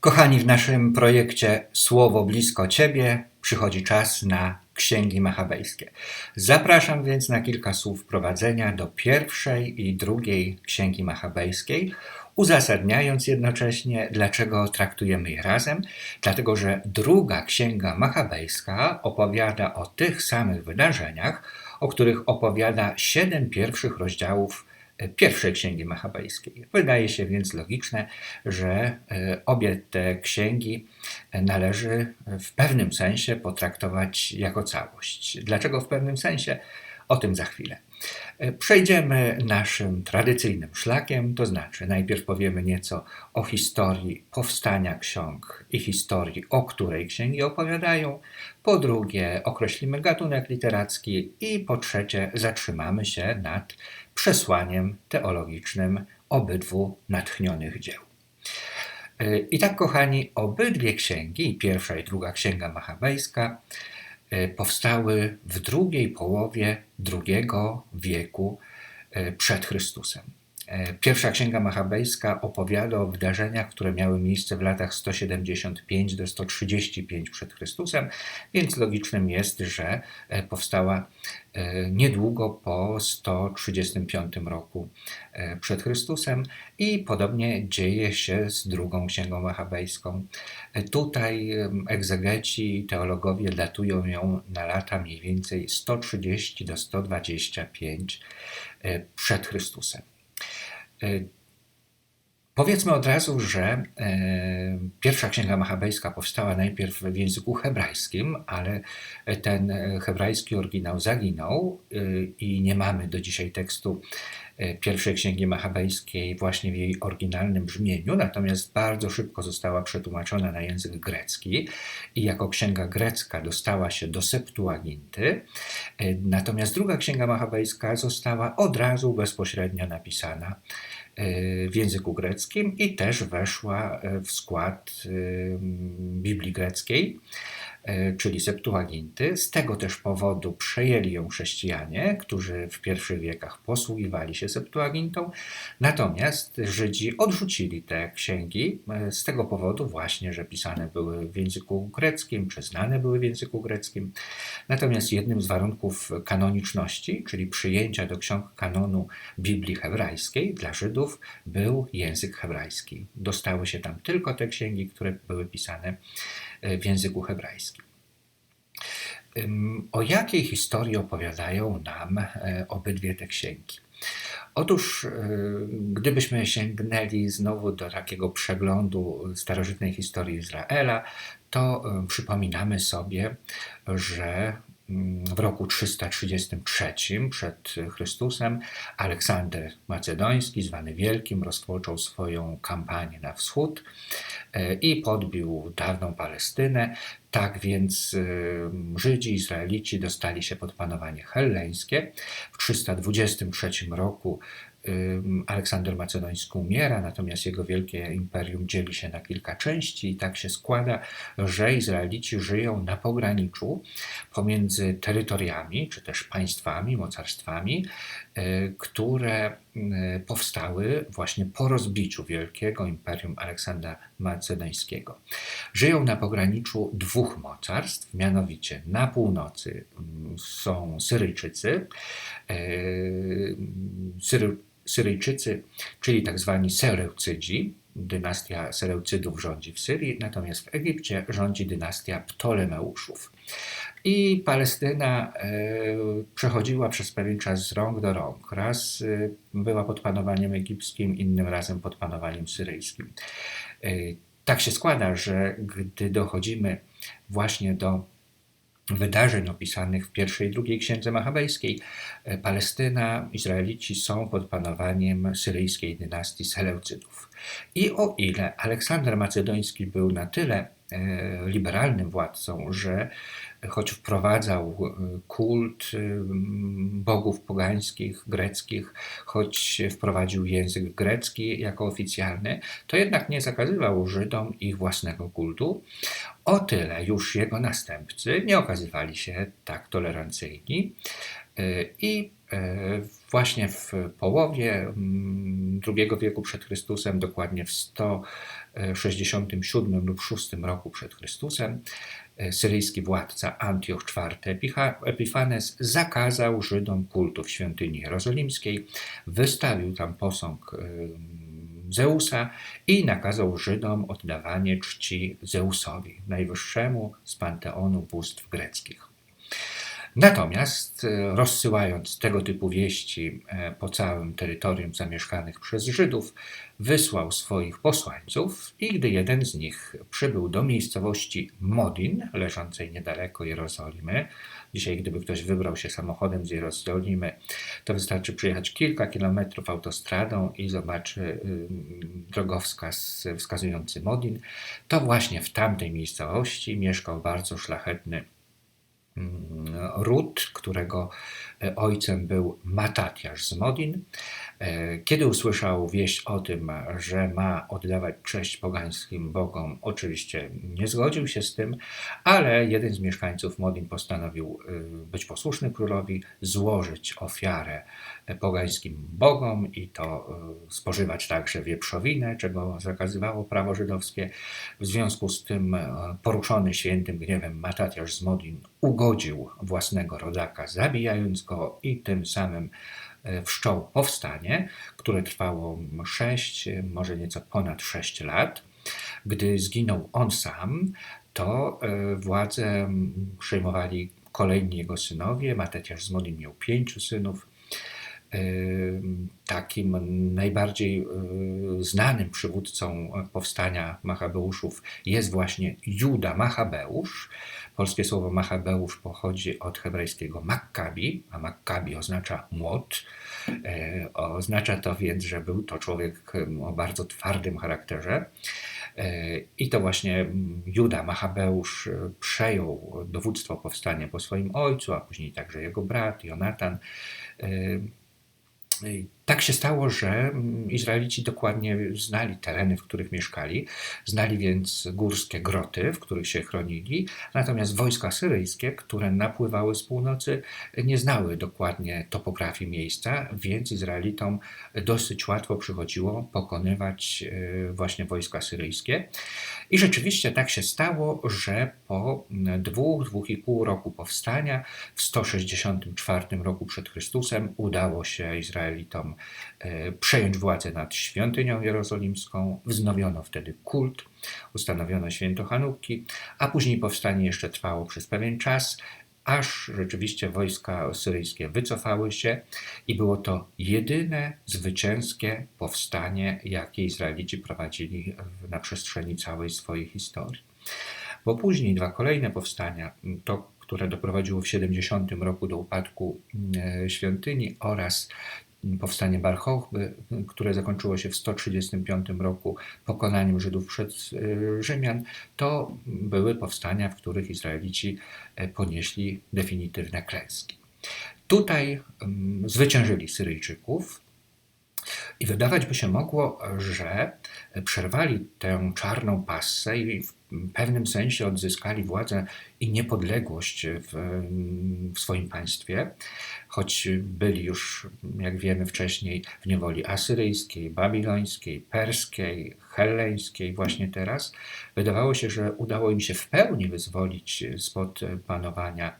Kochani, w naszym projekcie Słowo blisko Ciebie przychodzi czas na księgi machabejskie. Zapraszam więc na kilka słów wprowadzenia do pierwszej i drugiej księgi machabejskiej, uzasadniając jednocześnie, dlaczego traktujemy je razem, dlatego że druga księga machabejska opowiada o tych samych wydarzeniach, o których opowiada siedem pierwszych rozdziałów pierwszej księgi machabejskiej. Wydaje się więc logiczne, że e, obie te księgi należy w pewnym sensie potraktować jako całość. Dlaczego w pewnym sensie? O tym za chwilę. E, przejdziemy naszym tradycyjnym szlakiem, to znaczy najpierw powiemy nieco o historii powstania ksiąg i historii, o której księgi opowiadają. Po drugie, określimy gatunek literacki i po trzecie, zatrzymamy się nad przesłaniem teologicznym obydwu natchnionych dzieł. E, I tak, kochani, obydwie księgi, pierwsza i druga księga machabejska, e, powstały w drugiej połowie II wieku e, przed Chrystusem. E, pierwsza księga machabejska opowiada o wydarzeniach, które miały miejsce w latach 175 do 135 przed Chrystusem, więc logicznym jest, że e, powstała e, niedługo po 135 roku przed Chrystusem i podobnie dzieje się z drugą księgą machabejską. Tutaj egzegeci i teologowie datują ją na lata mniej więcej 130 do 125 przed Chrystusem. E, powiedzmy od razu, że e, pierwsza księga machabejska powstała najpierw w języku hebrajskim, ale ten hebrajski oryginał zaginął e, i nie mamy do dzisiaj tekstu pierwszej księgi machabejskiej właśnie w jej oryginalnym brzmieniu, natomiast bardzo szybko została przetłumaczona na język grecki i jako księga grecka dostała się do Septuaginty. Natomiast druga księga machabejska została od razu bezpośrednio napisana w języku greckim i też weszła w skład Biblii greckiej. E, czyli Septuaginty. Z tego też powodu przejęli ją chrześcijanie, którzy w pierwszych wiekach posługiwali się Septuagintą, natomiast Żydzi odrzucili te księgi e, z tego powodu właśnie, że pisane były w języku greckim, czy znane były w języku greckim. Natomiast jednym z warunków kanoniczności, czyli przyjęcia do ksiąg kanonu Biblii hebrajskiej dla Żydów był język hebrajski. Dostały się tam tylko te księgi, które były pisane w języku hebrajskim. O jakiej historii opowiadają nam e, obydwie te księgi? Otóż, e, gdybyśmy sięgnęli znowu do takiego przeglądu starożytnej historii Izraela, to przypominamy sobie, że w roku 333 przed Chrystusem Aleksander Macedoński, zwany Wielkim, rozpoczął swoją kampanię na wschód e, i podbił dawną Palestynę. Tak więc e, Żydzi, Izraelici dostali się pod panowanie helleńskie. W 323 roku Aleksander Macedoński umiera, natomiast jego wielkie imperium dzieli się na kilka części i tak się składa, że Izraelici żyją na pograniczu pomiędzy terytoriami, czy też państwami, mocarstwami, które e, powstały właśnie po rozbiciu wielkiego imperium Aleksandra Macedońskiego. Żyją na pograniczu dwóch mocarstw, mianowicie na północy są Syryjczycy, e, Syry Syryjczycy, czyli tak zwani Seleucydzi. Dynastia Seleucydów rządzi w Syrii, natomiast w Egipcie rządzi dynastia Ptolemeuszów. I Palestyna e, przechodziła przez pewien czas z rąk do rąk. Raz e, była pod panowaniem egipskim, innym razem pod panowaniem syryjskim. E, tak się składa, że gdy dochodzimy właśnie do wydarzeń opisanych w pierwszej i drugiej księdze machabejskiej. Palestyna, Izraelici są pod panowaniem syryjskiej dynastii Seleucydów. I o ile Aleksander Macedoński był na tyle liberalnym władcą, że choć wprowadzał e, kult e, bogów pogańskich, greckich, choć wprowadził język grecki jako oficjalny, to jednak nie zakazywał Żydom ich własnego kultu. O tyle już jego następcy nie okazywali się tak tolerancyjni e, i właśnie w połowie II wieku przed Chrystusem, dokładnie w 167 lub 6 roku przed Chrystusem, syryjski władca Antioch IV Epifanes zakazał Żydom kultu w świątyni jerozolimskiej, wystawił tam posąg Zeusa i nakazał Żydom oddawanie czci Zeusowi, najwyższemu z panteonu bóstw greckich. Natomiast e, rozsyłając tego typu wieści e, po całym terytorium zamieszkanych przez Żydów, wysłał swoich posłańców i gdy jeden z nich przybył do miejscowości Modin, leżącej niedaleko Jerozolimy, dzisiaj gdyby ktoś wybrał się samochodem z Jerozolimy, to wystarczy przyjechać kilka kilometrów autostradą i zobaczy y, drogowskaz wskazujący Modin, to właśnie w tamtej miejscowości mieszkał bardzo szlachetny Rut, którego e, ojcem był Matatiasz z Modin. E, kiedy usłyszał wieść o tym, że ma oddawać cześć pogańskim bogom, oczywiście nie zgodził się z tym, ale jeden z mieszkańców Modin postanowił e, być posłuszny królowi, złożyć ofiarę pogańskim bogom i to spożywać także wieprzowinę, czego zakazywało prawo żydowskie. W związku z tym poruszony świętym gniewem Matatiasz z Modin ugodził własnego rodaka, zabijając go i tym samym e, wszczął powstanie, które trwało 6, może nieco ponad 6 lat. Gdy zginął on sam, to e, władzę przejmowali kolejni jego synowie. Mateciarz z miał pięciu synów. E, takim najbardziej znanym przywódcą powstania Machabeuszów jest właśnie Juda Machabeusz, Polskie słowo Machabeusz pochodzi od hebrajskiego Makkabi, a Makkabi oznacza młot. E, oznacza to więc, że był to człowiek o bardzo twardym charakterze. E, I to właśnie Juda Machabeusz przejął dowództwo powstania po swoim ojcu, a później także jego brat Jonatan. Tak się stało, że mm, Izraelici dokładnie znali tereny, w których mieszkali, znali więc górskie groty, w których się chronili, natomiast wojska syryjskie, które napływały z północy, nie znały dokładnie topografii miejsca, więc Izraelitom dosyć łatwo przychodziło pokonywać e, właśnie wojska syryjskie. I rzeczywiście tak się stało, że po dwóch, dwóch i pół roku powstania, w 164 roku przed Chrystusem, udało się Izraelitom przejąć władzę nad świątynią jerozolimską. Wznowiono wtedy kult, ustanowiono święto Hanuki, a później powstanie jeszcze trwało przez pewien czas, aż rzeczywiście wojska syryjskie wycofały się i było to jedyne zwycięskie powstanie, jakie Izraelici prowadzili na przestrzeni całej swojej historii. Bo później dwa kolejne powstania, to które doprowadziło w 70 roku do upadku e, świątyni oraz powstanie Bar które zakończyło się w 135 roku pokonaniem Żydów przez e, Rzymian, to były powstania, w których Izraelici e, ponieśli definitywne klęski. Tutaj um, zwyciężyli Syryjczyków, i wydawać by się mogło, że przerwali tę czarną passę i w pewnym sensie odzyskali władzę i niepodległość w, w, swoim państwie, choć byli już, jak wiemy wcześniej, w niewoli asyryjskiej, babilońskiej, perskiej, helleńskiej, właśnie teraz. Wydawało się, że udało im się w pełni wyzwolić spod panowania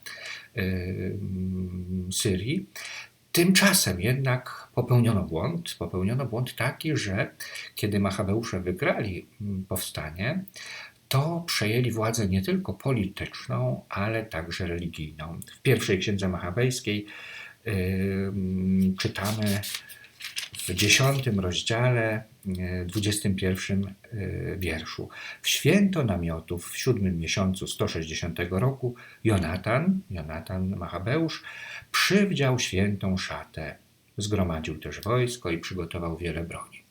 y, Syrii. Tymczasem jednak popełniono błąd. Popełniono błąd taki, że kiedy Machabeusze wygrali mm, powstanie, to przejęli władzę nie tylko polityczną, ale także religijną. W pierwszej księdze machabejskiej yy, czytamy w dziesiątym rozdziale, yy, dwudziestym pierwszym yy, wierszu. W święto namiotów w siódmym miesiącu 160 roku Jonatan, Jonatan Machabeusz, przywdział świętą szatę. Zgromadził też wojsko i przygotował wiele broni.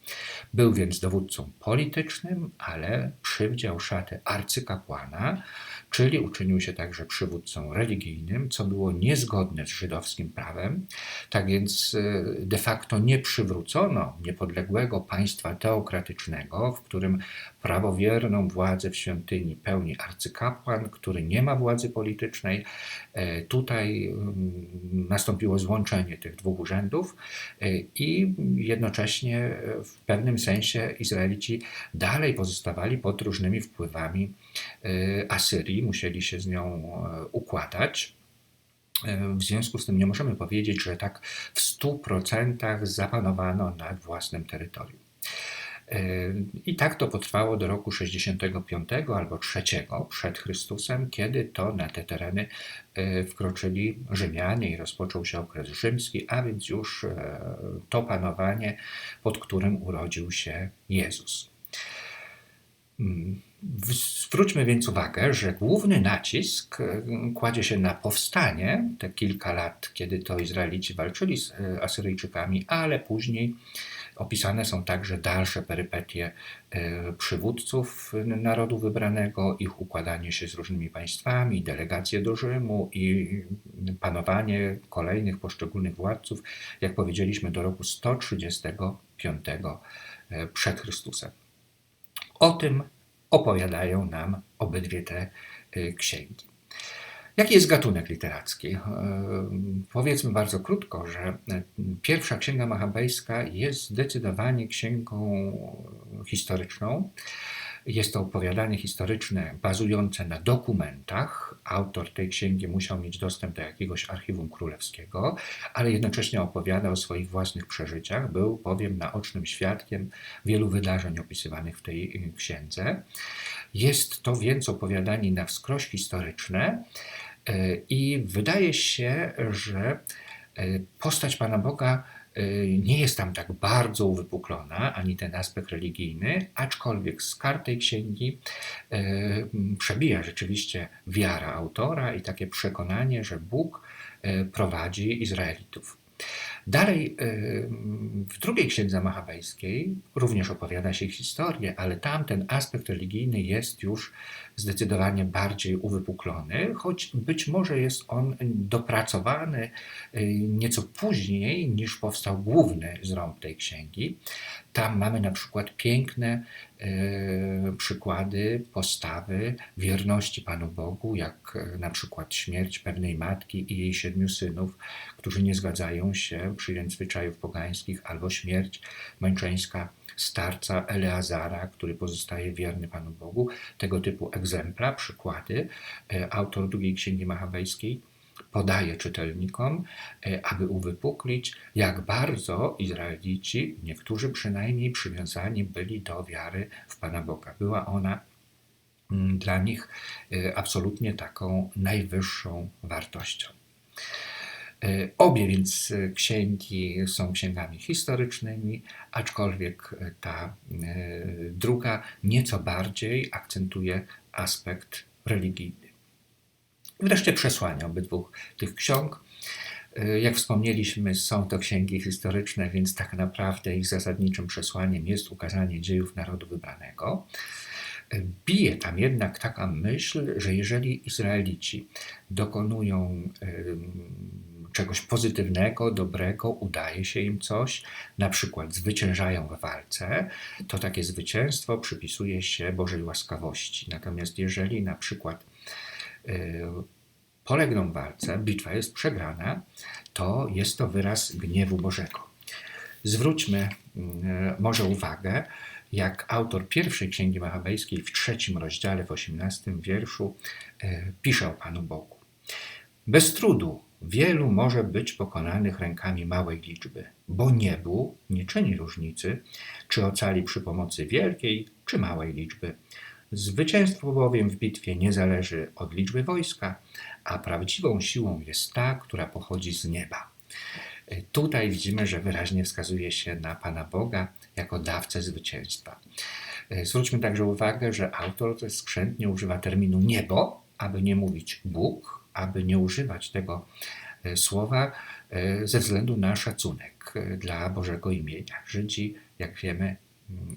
Był więc dowódcą politycznym, ale przywdział szatę arcykapłana, czyli uczynił się także przywódcą religijnym, co było niezgodne z żydowskim prawem. Tak więc e, de facto nie przywrócono niepodległego państwa teokratycznego, w którym prawowierną władzę w świątyni pełni arcykapłan, który nie ma władzy politycznej. E, tutaj mm, nastąpiło złączenie tych dwóch urzędów e, i jednocześnie w pewnym sensie Izraelici dalej pozostawali pod różnymi wpływami Asyrii, musieli się z nią układać. W związku z tym nie możemy powiedzieć, że tak w 100% zapanowano nad własnym terytorium. I tak to potrwało do roku 65 albo 3 przed Chrystusem, kiedy to na te tereny e, wkroczyli Rzymianie i rozpoczął się okres rzymski, a więc już e, to panowanie, pod którym urodził się Jezus. Zwróćmy więc uwagę, że główny nacisk e, kładzie się na powstanie, te kilka lat, kiedy to Izraelici walczyli z e, Asyryjczykami, ale później opisane są także dalsze perypetie e, przywódców narodu wybranego, ich układanie się z różnymi państwami, delegacje do Rzymu i panowanie kolejnych poszczególnych władców, jak powiedzieliśmy, do roku 135 przed Chrystusem. O tym opowiadają nam obydwie te y, księgi. Jaki jest gatunek literacki? Y, powiedzmy bardzo krótko, że y, pierwsza księga machabejska jest zdecydowanie księgą historyczną. Jest to opowiadanie historyczne bazujące na dokumentach. Autor tej księgi musiał mieć dostęp do jakiegoś archiwum królewskiego, ale jednocześnie opowiada o swoich własnych przeżyciach. Był bowiem naocznym świadkiem wielu wydarzeń opisywanych w tej księdze. Jest to więc opowiadanie na wskroś historyczne e, i wydaje się, że e, postać Pana Boga Y, nie jest tam tak bardzo uwypuklona, ani ten aspekt religijny, aczkolwiek z kart księgi y, przebija rzeczywiście wiara autora i takie przekonanie, że Bóg y, prowadzi Izraelitów. Dalej, w drugiej księdze machabejskiej również opowiada się historię, ale tam ten aspekt religijny jest już zdecydowanie bardziej uwypuklony, choć być może jest on dopracowany nieco później niż powstał główny zrąb tej księgi. Tam mamy na przykład piękne e, przykłady postawy wierności Panu Bogu, jak e, na przykład śmierć pewnej matki i jej siedmiu synów, którzy nie zgadzają się przyjąć zwyczajów pogańskich, albo śmierć męczeńska starca Eleazara, który pozostaje wierny Panu Bogu. Tego typu egzempla, przykłady e, autor drugiej księgi machabejskiej podaje czytelnikom, e, aby uwypuklić, jak bardzo Izraelici, niektórzy przynajmniej, przywiązani byli do wiary w Pana Boga. Była ona mm, dla nich e, absolutnie taką najwyższą wartością. E, obie więc księgi są księgami historycznymi, aczkolwiek ta druga nieco bardziej akcentuje aspekt religijny. Wreszcie przesłania obydwu tych ksiąg. E, jak wspomnieliśmy, są to księgi historyczne, więc tak naprawdę ich zasadniczym przesłaniem jest ukazanie dziejów narodu wybranego. E, bije tam jednak taka myśl, że jeżeli Izraelici dokonują czegoś pozytywnego, dobrego, udaje się im coś, na przykład zwyciężają w walce, to takie zwycięstwo przypisuje się Bożej łaskawości. Natomiast jeżeli na przykład polegną w walce, bitwa jest przegrana, to jest to wyraz gniewu Bożego. Zwróćmy mm, może uwagę, jak autor pierwszej księgi machabejskiej w trzecim rozdziale, w osiemnastym wierszu e, pisze o Panu Bogu. Bez trudu wielu może być pokonanych rękami małej liczby, bo niebu nie czyni różnicy, czy ocali przy pomocy wielkiej czy małej liczby Zwycięstwo bowiem w bitwie nie zależy od liczby wojska, a prawdziwą siłą jest ta, która pochodzi z nieba. Tutaj widzimy, że wyraźnie wskazuje się na Pana Boga jako dawcę zwycięstwa. Zwróćmy także uwagę, że autor skrzętnie używa terminu niebo, aby nie mówić Bóg, aby nie używać tego e, słowa e, ze względu na szacunek e, dla Bożego imienia. Żydzi, jak wiemy,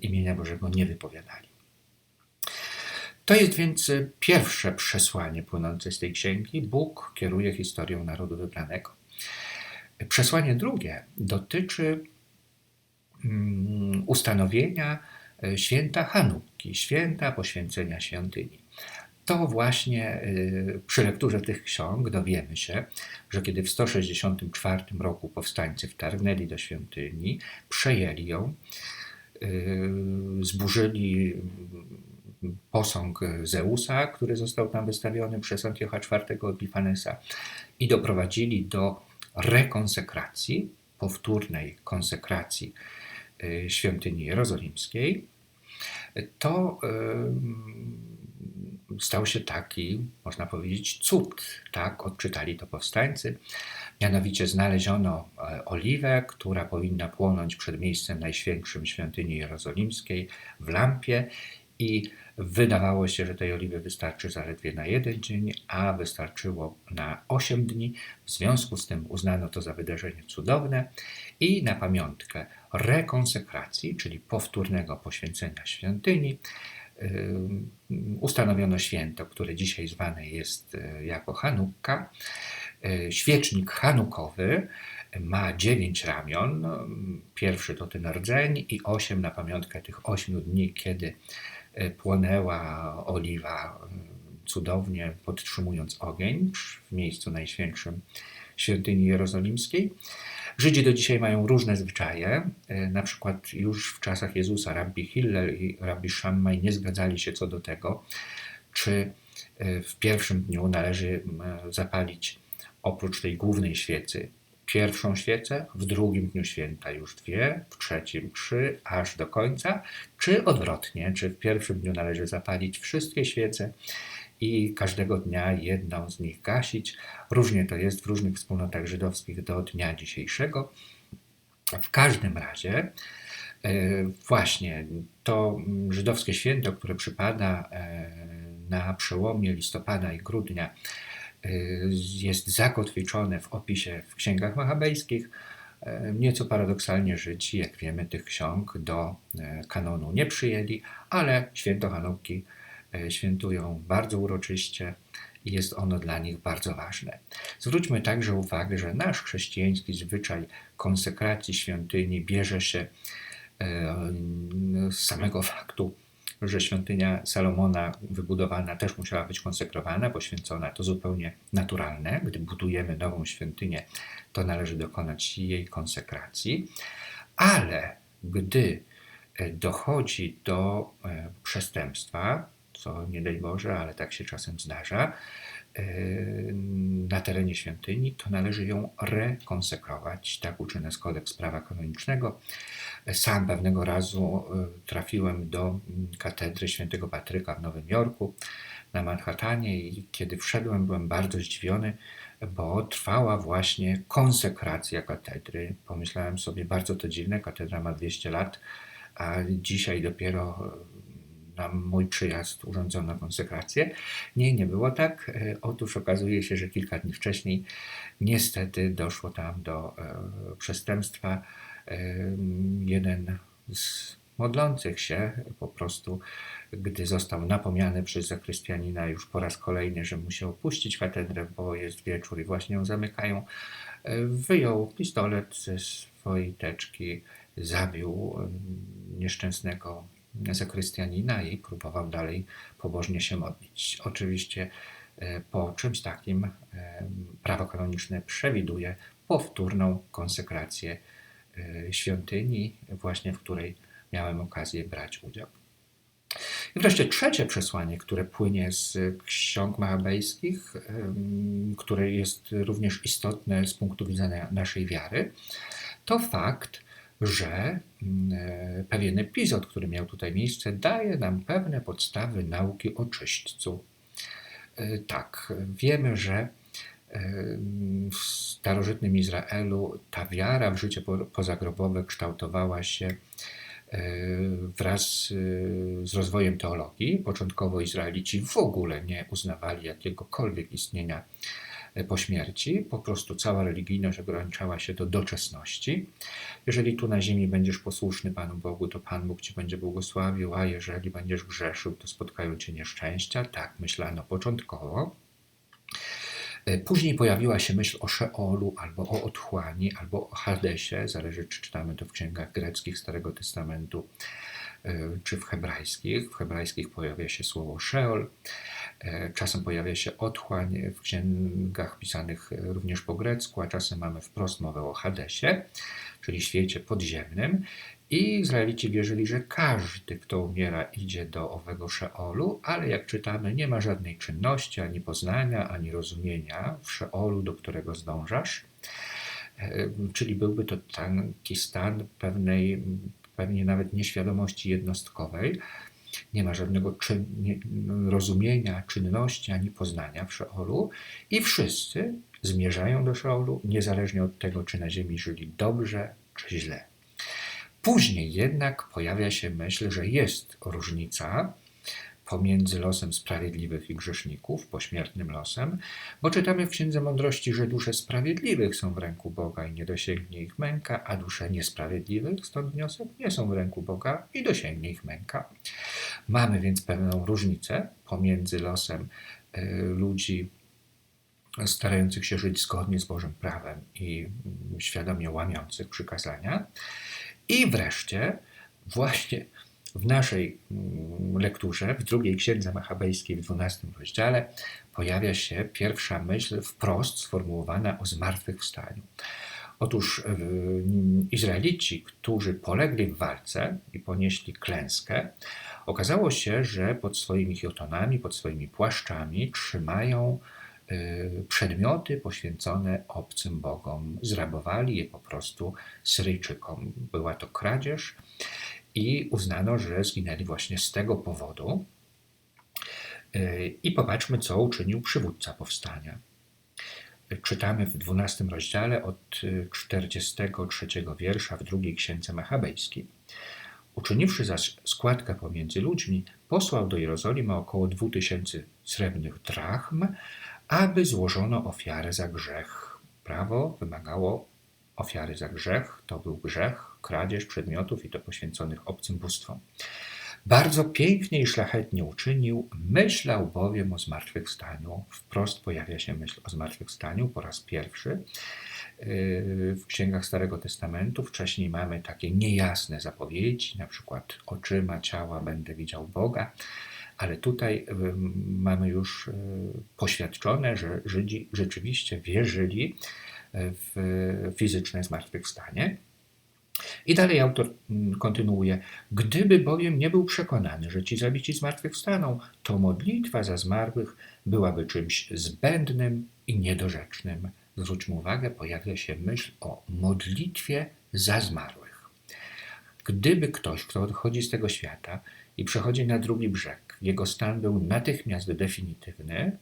imienia Bożego nie wypowiadali. To jest więc e, pierwsze przesłanie płynące z tej księgi. Bóg kieruje historią narodu wybranego. Przesłanie drugie dotyczy mm, ustanowienia e, święta Hanukki, święta poświęcenia świątyni. To właśnie przy lekturze tych ksiąg dowiemy się, że kiedy w 164 roku powstańcy wtargnęli do świątyni, przejęli ją, zburzyli posąg Zeusa, który został tam wystawiony przez Antiocha IV Epifanesa i doprowadzili do rekonsekracji, powtórnej konsekracji y, świątyni jerozolimskiej, to stał się taki, można powiedzieć, cud. Tak, odczytali to powstańcy. Mianowicie znaleziono e, oliwę, która powinna płonąć przed miejscem najświętszym świątyni jerozolimskiej w lampie i wydawało się, że tej oliwy wystarczy zaledwie na jeden dzień, a wystarczyło na 8 dni. W związku z tym uznano to za wydarzenie cudowne i na pamiątkę rekonsekracji, czyli powtórnego poświęcenia świątyni, ustanowiono święto, które dzisiaj zwane jest e, jako Hanukka. E, świecznik hanukowy ma dziewięć ramion. Pierwszy to ten rdzeń i osiem na pamiątkę tych ośmiu dni, kiedy płonęła oliwa cudownie podtrzymując ogień w miejscu najświętszym świątyni jerozolimskiej. Żydzi do dzisiaj mają różne zwyczaje. E, na przykład już w czasach Jezusa Rabbi Hillel i Rabbi Shammai nie zgadzali się co do tego, czy e, w pierwszym dniu należy zapalić oprócz tej głównej świecy pierwszą świecę, w drugim dniu święta już dwie, w trzecim trzy, aż do końca, czy odwrotnie, czy w pierwszym dniu należy zapalić wszystkie świece i każdego dnia jedną z nich gasić. Różnie to jest w różnych wspólnotach żydowskich do dnia dzisiejszego. W każdym razie, e, właśnie to żydowskie święto, które przypada e, na przełomie listopada i grudnia, jest zakotwiczone w opisie w księgach machabejskich. Nieco paradoksalnie Żydzi, jak wiemy, tych ksiąg do kanonu nie przyjęli, ale święto Hanukki E, świętują bardzo uroczyście i jest ono dla nich bardzo ważne. Zwróćmy także uwagę, że nasz chrześcijański zwyczaj konsekracji świątyni bierze się z samego faktu, że świątynia Salomona wybudowana też musiała być konsekrowana, poświęcona. To zupełnie naturalne. Gdy budujemy nową świątynię, to należy dokonać jej konsekracji, ale gdy e, dochodzi do przestępstwa, co nie daj Boże, ale tak się czasem zdarza, e, na terenie świątyni, to należy ją rekonsekrować. Tak uczy nas kodeks prawa kanonicznego. Sam pewnego razu e, trafiłem do katedry świętego Patryka w Nowym Jorku na Manhattanie i kiedy wszedłem, byłem bardzo zdziwiony, bo trwała właśnie konsekracja katedry. Pomyślałem sobie, bardzo to dziwne, katedra ma 200 lat, a dzisiaj dopiero na mój przyjazd urządzono konsekrację. Nie, nie było tak. E, otóż okazuje się, że kilka dni wcześniej niestety doszło tam do przestępstwa. E, jeden z modlących się po prostu, gdy został napomniany przez zakrystianina już po raz kolejny, że musi opuścić katedrę, bo jest wieczór i właśnie ją zamykają, wyjął pistolet ze swojej teczki, zabił nieszczęsnego zakrystianina i próbował dalej pobożnie się modlić. Oczywiście e, po czymś takim e, prawo kanoniczne przewiduje powtórną konsekrację e, świątyni, właśnie w której miałem okazję brać udział. I wreszcie trzecie przesłanie, które płynie z ksiąg machabejskich, które jest również istotne z punktu widzenia naszej wiary, to fakt, że e, pewien epizod, który miał tutaj miejsce, daje nam pewne podstawy nauki o czyśćcu. Tak, wiemy, że w starożytnym Izraelu ta wiara w życie pozagrobowe kształtowała się wraz z rozwojem teologii. Początkowo Izraelici w ogóle nie uznawali jakiegokolwiek istnienia e, po śmierci. Po prostu cała religijność ograniczała się do doczesności. Jeżeli tu na ziemi będziesz posłuszny Panu Bogu, to Pan Bóg Ci będzie błogosławił, a jeżeli będziesz grzeszył, to spotkają Cię nieszczęścia. Tak myślano początkowo. E, później pojawiła się myśl o Szeolu, albo o otchłani, albo o Hadesie, zależy czy czytamy to w księgach greckich Starego Testamentu, e, czy w hebrajskich. W hebrajskich pojawia się słowo Szeol, e, czasem pojawia się otchłań w księgach pisanych również po grecku, a czasem mamy wprost mowę o Hadesie, czyli świecie podziemnym. I Izraelici wierzyli, że każdy, kto umiera, idzie do owego Szeolu, ale jak czytamy, nie ma żadnej czynności, ani poznania, ani rozumienia w Szeolu, do którego zdążasz. E, czyli byłby to taki stan pewnej, pewnie nawet nieświadomości jednostkowej. Nie ma żadnego czyn, nie, rozumienia, czynności ani poznania w Szeolu, i wszyscy zmierzają do Szeolu, niezależnie od tego, czy na ziemi żyli dobrze czy źle. Później jednak pojawia się myśl, że jest różnica pomiędzy losem sprawiedliwych i grzeszników, pośmiertnym losem, bo czytamy w Księdze Mądrości, że dusze sprawiedliwych są w ręku Boga i nie dosięgnie ich męka, a dusze niesprawiedliwych, stąd wniosek, nie są w ręku Boga i dosięgnie ich męka. Mamy więc pewną różnicę pomiędzy losem y, ludzi starających się żyć zgodnie z Bożym prawem i świadomie łamiących przykazania, i wreszcie, właśnie w naszej mm, lekturze, w drugiej księdze machabejskiej, w dwunastym rozdziale, pojawia się pierwsza myśl wprost sformułowana o zmartwychwstaniu. Otóż Izraelici, którzy polegli w walce i ponieśli klęskę, okazało się, że pod swoimi jotonami, pod swoimi płaszczami trzymają przedmioty poświęcone obcym bogom. Zrabowali je po prostu Syryjczykom. Była to kradzież i uznano, że zginęli właśnie z tego powodu. Y, I popatrzmy, co uczynił przywódca powstania. Czytamy w 12 rozdziale od 43 wiersza w drugiej księdze machabejskiej. Uczyniwszy zaś składkę pomiędzy ludźmi, posłał do Jerozolimy około 2000 srebrnych drachm, aby złożono ofiarę za grzech. Prawo wymagało ofiary za grzech, to był grzech, kradzież przedmiotów i to poświęconych obcym bóstwom. Bardzo pięknie i szlachetnie uczynił, myślał bowiem o zmartwychwstaniu. Wprost pojawia się myśl o zmartwychwstaniu po raz pierwszy. Yy, w księgach Starego Testamentu wcześniej mamy takie niejasne zapowiedzi, na przykład oczyma ciała będę widział Boga ale tutaj mamy już e, poświadczone, że Żydzi rzeczywiście wierzyli e, w fizyczne zmartwychwstanie. I dalej autor kontynuuje: Gdyby bowiem nie był przekonany, że ci zabici zmartwychwstaną, to modlitwa za zmarłych byłaby czymś zbędnym i niedorzecznym. Zwróćmy uwagę, pojawia się myśl o modlitwie za zmarłych. Gdyby ktoś, kto odchodzi z tego świata i przechodzi na drugi brzeg, jego stan był natychmiast definitywny.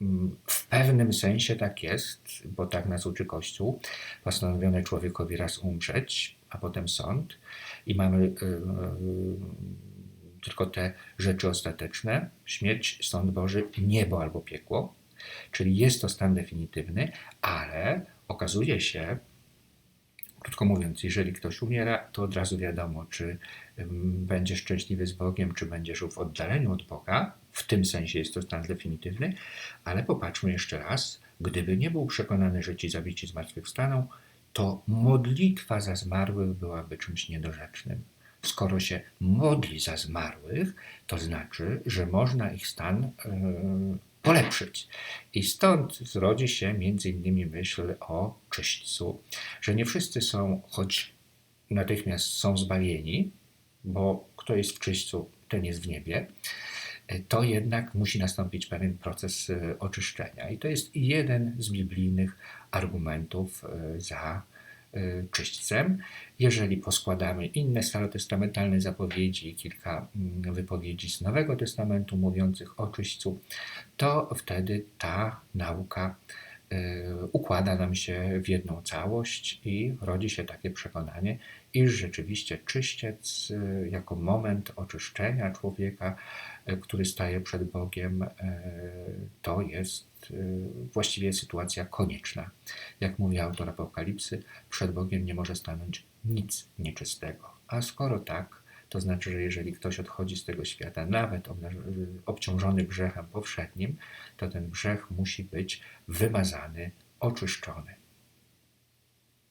Mm, w pewnym sensie tak jest, bo tak nas uczy Kościół. Postanowione człowiekowi raz umrzeć, a potem sąd, i mamy yy, tylko te rzeczy ostateczne: śmierć, sąd Boży, niebo albo piekło. Czyli jest to stan definitywny, ale okazuje się, Krótko mówiąc, jeżeli ktoś umiera, to od razu wiadomo, czy będzie szczęśliwy z Bogiem, czy będzie żył w oddaleniu od Boga. W tym sensie jest to stan definitywny, ale popatrzmy jeszcze raz. Gdyby nie był przekonany, że ci zabici zmartwychwstaną, to modlitwa za zmarłych byłaby czymś niedorzecznym. Skoro się modli za zmarłych, to znaczy, że można ich stan yy, polepszyć. I stąd zrodzi się między innymi myśl o czyśćcu, że nie wszyscy są, choć natychmiast są zbawieni, bo kto jest w czyśćcu, ten jest w niebie, to jednak musi nastąpić pewien proces e, oczyszczenia. I to jest jeden z biblijnych argumentów e, za Y, czyśćcem. Jeżeli poskładamy inne starotestamentalne zapowiedzi i kilka mm, wypowiedzi z Nowego Testamentu mówiących o czyśćcu, to wtedy ta nauka układa nam się w jedną całość i rodzi się takie przekonanie, iż rzeczywiście czyściec y, jako moment oczyszczenia człowieka, y, który staje przed Bogiem, y, to jest y, właściwie sytuacja konieczna. Jak mówi autor Apokalipsy, przed Bogiem nie może stanąć nic nieczystego. A skoro tak, to znaczy, że jeżeli ktoś odchodzi z tego świata, nawet obciążony grzechem powszednim, to ten grzech musi być wymazany, oczyszczony.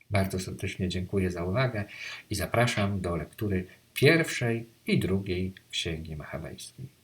Bardzo serdecznie dziękuję za uwagę i zapraszam do lektury pierwszej i drugiej Księgi Machabejskiej.